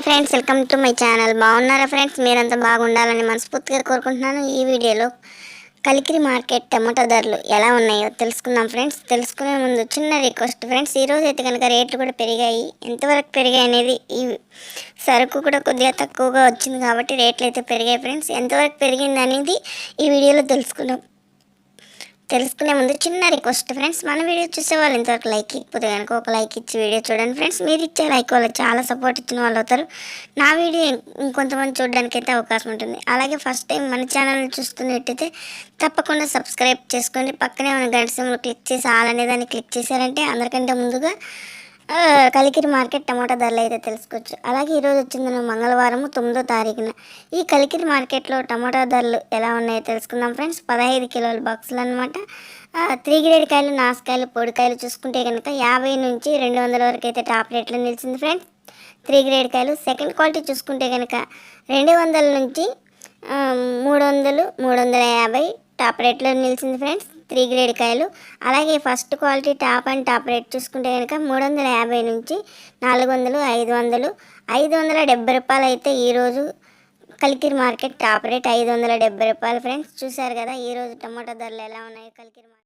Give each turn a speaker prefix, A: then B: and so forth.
A: Hi friends welcome to my channel. బాగున్నారా friends? మీరంతా బాగుండాలని మనస్ఫూర్తిగా కోరుకుంటున్నాను. ఈ వీడియోలో కలికిరి మార్కెట్ టమాటా ధరలు ఎలా ఉన్నాయో తెలుసుకుందాం ఫ్రెండ్స్. తెలుసుకునే ముందు చిన్న రిక్వెస్ట్ ఫ్రెండ్స్ ఈరోజు అయితే కనుక రేట్లు కూడా పెరిగాయి. ఎంతవరకు పెరిగాయి అనేది ఈ సరుకు కూడా కొద్దిగా తక్కువగా వచ్చింది కాబట్టి రేట్లు అయితే పెరిగాయి ఫ్రెండ్స్. ఎంతవరకు పెరిగింది అనేది ఈ వీడియోలో తెలుసుకుందాం. తెలుసుకునే ముందు చిన్న రిక్వెస్ట్ ఫ్రెండ్స్ మన వీడియో చూసే వాళ్ళు ఇంతవరకు లైక్ ఇకపోతే కనుక ఒక లైక్ ఇచ్చి వీడియో చూడండి ఫ్రెండ్స్ మీరు ఇచ్చే లైక్ వల్ల చాలా సపోర్ట్ ఇచ్చిన వాళ్ళు అవుతారు. నా వీడియో ఇంకొంతమంది చూడడానికి అయితే అవకాశం ఉంటుంది. అలాగే ఫస్ట్ టైం మన ఛానల్ చూస్తున్నట్టయితే తప్పకుండా సబ్స్క్రైబ్ చేసుకోండి. పక్కనే మన గంట సింహలు క్లిక్ చేసి ఆల్ అనే దాన్ని క్లిక్ చేశారంటే అందరికంటే ముందుగా కలికిరి మార్కెట్ టమాటా ధరలు అయితే తెలుసుకోవచ్చు. అలాగే ఈరోజు వచ్చింది మంగళవారం తొమ్మిదో తారీఖున. ఈ కలికిరి మార్కెట్లో టమాటా ధరలు ఎలా ఉన్నాయో తెలుసుకుందాం ఫ్రెండ్స్. పదహైదు కిలోల బాక్సులు అనమాట త్రీ గ్రేడ్ కాయలు నాసుకాయలు పొడికాయలు చూసుకుంటే కనుక యాభై నుంచి రెండు వందల వరకు అయితే టాప్ రేట్లో నిలిచింది ఫ్రెండ్స్. త్రీ గ్రేడ్ కాయలు సెకండ్ క్వాలిటీ చూసుకుంటే కనుక రెండు వందల నుంచి మూడు వందలు మూడు వందల యాభై టాప్ రేట్లో నిలిచింది ఫ్రెండ్స్. త్రీ గ్రేడ్ కాయలు. అలాగే first quality top and top rate చూసుకుంటే కనుక మూడు వందల యాభై నుంచి నాలుగు వందలు ఐదు వందలు ఐదు వందల డెబ్బై రూపాయలు అయితే ఈరోజు కలికిరి మార్కెట్ టాప్ రేట్ ఐదు వందల డెబ్బై రూపాయలు. ఫ్రెండ్స్ చూశారు కదా ఈరోజు టమాటా ధరలు ఎలా ఉన్నాయి? కలికిరి మార్కెట్